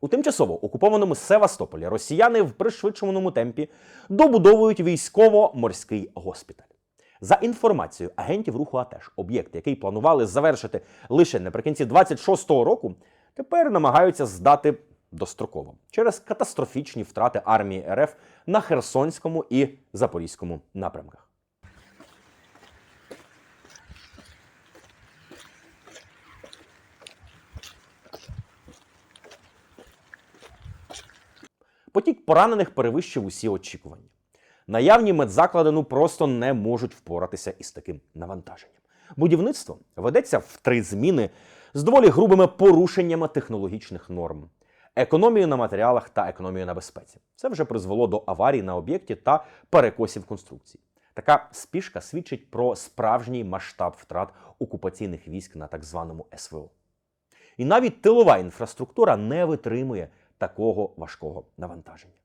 У тимчасово окупованому Севастополі росіяни в пришвидшеному темпі добудовують військово-морський госпіталь. За інформацією агентів руху АТЕШ, об'єкт, який планували завершити лише наприкінці 26-го року, тепер намагаються здати достроково через катастрофічні втрати армії РФ на Херсонському і Запорізькому напрямках. Потік поранених перевищив усі очікування. Наявні медзаклади ну просто не можуть впоратися із таким навантаженням. Будівництво ведеться в три зміни з доволі грубими порушеннями технологічних норм, економією на матеріалах та економією на безпеці. Це вже призвело до аварій на об'єкті та перекосів конструкцій. Така спішка свідчить про справжній масштаб втрат окупаційних військ на так званому СВО. І навіть тилова інфраструктура не витримує такого важкого навантаження.